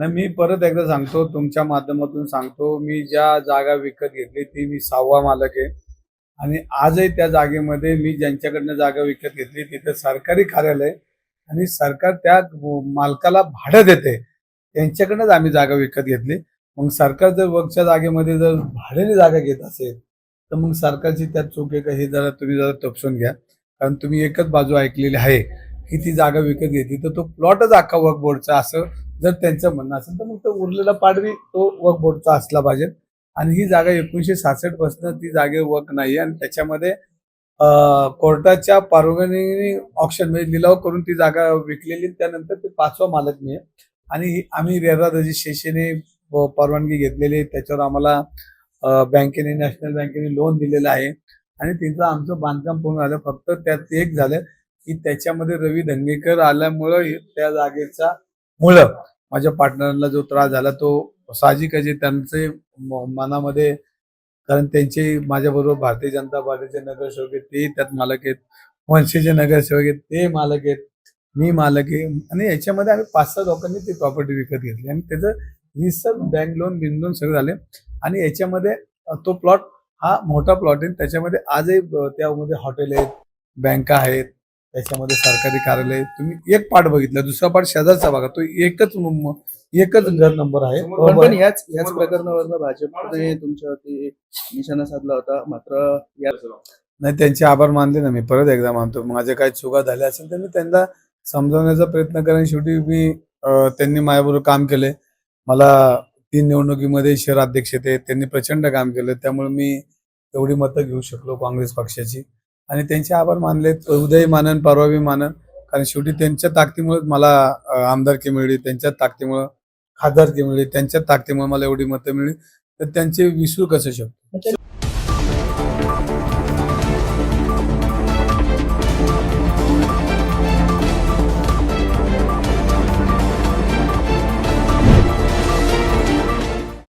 नाही मी परत एकदा सांगतो तुमच्या माध्यमातून सांगतो. मी ज्या जागा विकत घेतली ती मी सहावा मालक आहे. आणि आजही त्या जागेमध्ये मी ज्यांच्याकडनं जागा विकत घेतली तिथं सरकारी कार्यालय आणि सरकार त्या मालकाला भाडं देते. त्यांच्याकडनंच आम्ही जागा विकत घेतली. मग सरकार जर वरच्या जागेमध्ये जर भाड्याने जागा घेत असेल तर मग सरकारची त्यात चूक आहे का हे जरा तुम्ही जरा तपसून घ्या. कारण तुम्ही एकच बाजू ऐकलेली आहे की ती जागा विकत घेतली तर तो प्लॉटच अख्खा वर्क बोर्डचा असं जर त्यांचं म्हणणं असेल तर मग तो उरलेला पाडवी तो वर्क बोर्डचा असला पाहिजे. आणि ही जागा एकोणीसशे सहासष्टपासून ती जागे वर्क नाही आणि त्याच्यामध्ये कोर्टाच्या परवानगी ऑप्शन म्हणजे लिलाव करून ती जागा विकलेली त्यानंतर ते पाचवा मालक मी आहे. आणि ही- आम्ही रेरा रजिस्ट्रेशनने परवानगी घेतलेली आहे. त्याच्यावर आम्हाला बँकेने नॅशनल बँकेने लोन दिलेलं आहे. आणि तिथं आमचं बांधकाम पूर्ण झालं. फक्त त्यात एक झालं की त्याच्यामध्ये रवी धंगेकर आल्यामुळं त्या जागेचा मुळं माझ्या पार्टनरला जो त्रास झाला तो साहजिकच आहे जे त्यांचे म- मनामध्ये कारण त्यांचे माझ्याबरोबर भारतीय जनता पार्टीचे नगरसेवक आहेत ते त्यात मालक आहेत. वंशीचे नगरसेवक आहेत ते मालक आहेत मी मालक आहे. आणि याच्यामध्ये आम्ही पाच सहा लोकांनी ती प्रॉपर्टी विकत घेतली. आणि त्याचं रिसर बँक लोन बिन लोन सगळं झाले. आणि याच्यामध्ये तो प्लॉट हा मोठा प्लॉट आहे. त्याच्यामध्ये आजही त्यामध्ये हॉटेल आहेत बँका आहेत त्याच्यामध्ये सरकारी कार्यालय. तुम्ही एक पार्ट बघितला दुसरा पार्ट शेजारचा बघा तो एकच एकच घर नंबर आहे. पण याच याच प्रकरणावरनं भाजपने तुमच्यावरती निशाणा साधला होता मात्र या नाही त्यांचे आभार मानले ना मी. परत एकदा मानतो. माझ्या काही चुका झाल्या असेल तर मी त्यांना समजवण्याचा प्रयत्न करेन. शेवटी मी त्यांनी माझ्याबरोबर काम केले. मला तीन निवडणुकीमध्ये शहर अध्यक्ष ते त्यांनी प्रचंड काम केलं. त्यामुळे मी एवढी मतं घेऊ शकलो काँग्रेस पक्षाची. आणि त्यांचे आभार मानले उद्याही मानन परवाही मानन. कारण शेवटी त्यांच्या ताकदीमुळेच मला आमदारकी मिळली त्यांच्या ताकदीमुळे खासदारकी मिळली त्यांच्या ताकदीमुळे मला एवढी मतं मिळली. तर त्यांचे विसरू कसं शकतो?